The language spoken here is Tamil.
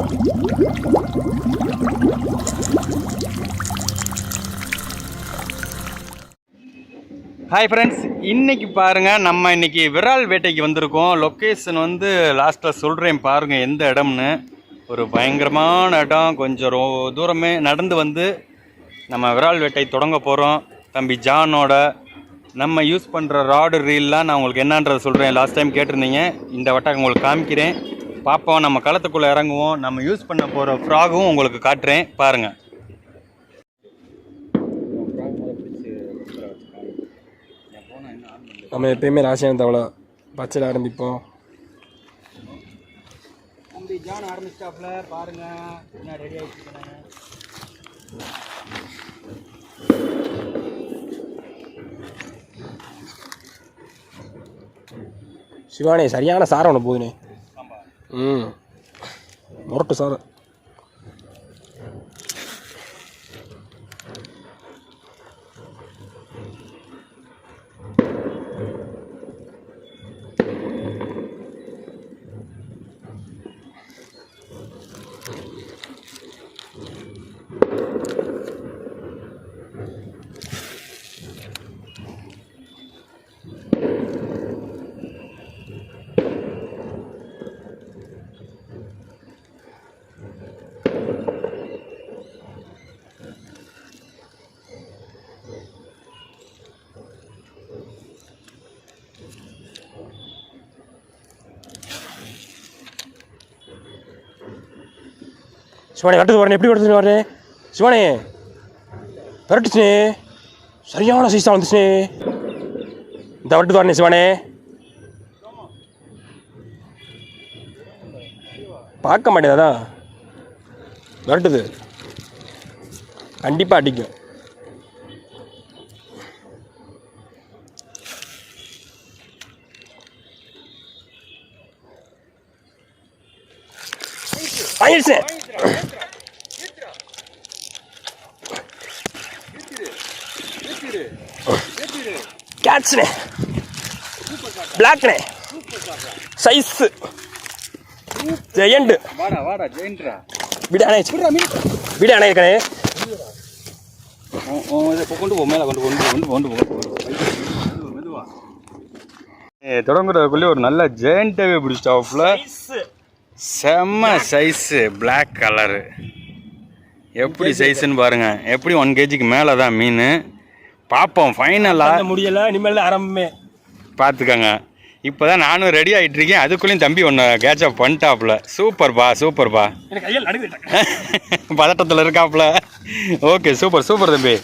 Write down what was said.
ஹாய் ஃப்ரெண்ட்ஸ் இன்றைக்கி பாருங்கள் நம்ம இன்னைக்கு விரால் வேட்டைக்கு வந்திருக்கோம். லொக்கேஷன் வந்து லாஸ்ட்டில் சொல்கிறேன் பாருங்கள் எந்த இடம்னு. ஒரு பயங்கரமான இடம் கொஞ்சம் ரோ தூரமே நடந்து வந்து நம்ம விரால் வேட்டை தொடங்க போகிறோம் தம்பி ஜானோட நம்ம யூஸ் பண்ணுற ராடு ரீல்லாம் நான் உங்களுக்கு என்னன்றதை சொல்கிறேன் லாஸ்ட் டைம் கேட்டிருந்தீங்க. இந்த வட்டம் உங்களுக்கு காமிக்கிறேன். பார்ப்போம் நம்ம களத்துக்குள்ளே இறங்குவோம். நம்ம யூஸ் பண்ண போகிற ஃப்ராகும் உங்களுக்கு காட்டுறேன். பாருங்கள் நம்ம எப்பயுமே ராசியான தவளை. பச்சையில் ஆரம்பிப்போம். தம்பி ஜான் ஆரம்பிச்சிட்டாப்ல பாருங்க. என்ன ரெடி சிவானே சரியான சாரம் ஒன்று போகுதுனே ம். முரட்டு சாரம் சிவனே வரட்டு வரேன் எப்படி வரட்டு வரேன் சிவானே வரட்டுச்சுனே சரியான சைஸாக வந்துச்சுனே இந்த வரட்டு வரனே சிவனே. பார்க்க மாட்டேதா விரட்டுது. கண்டிப்பாக அடிக்கும். ஆயிடுச்சு கேட்ச்னே பிளாக்னே சைஸ் ஜெயண்ட் வாடா வாடா ஜெயின்ட்ரா விட அணை விட அணை இருக்கனே। கொண்டு போ மேலே கொண்டு கொண்டு கொண்டு கொண்டு தொடங்குறதுக்குள்ளே ஒரு நல்ல ஜெயண்ட்டாகவே பிடிச்சிட்டாப்புல செம்ம சைஸு பிளாக் கலரு எப்படி சைஸுன்னு பாருங்க. எப்படி ஒன் கேஜிக்கு மேலே தான் மீன். பார்ப்போம் ஃபைனலாக முடியல இனிமேல் ஆரம்பமே. பார்த்துக்கங்க. இப்போ தான் நானும் ரெடி ஆகிட்டு இருக்கேன் அதுக்குள்ளேயும் தம்பி ஒன்று கேட்சப் பண்ணிட்டாப்புல. சூப்பர்ப்பா சூப்பர்ப்பா பதட்டத்தில் இருக்காப்புல. ஓகே சூப்பர் சூப்பர் தம்பி.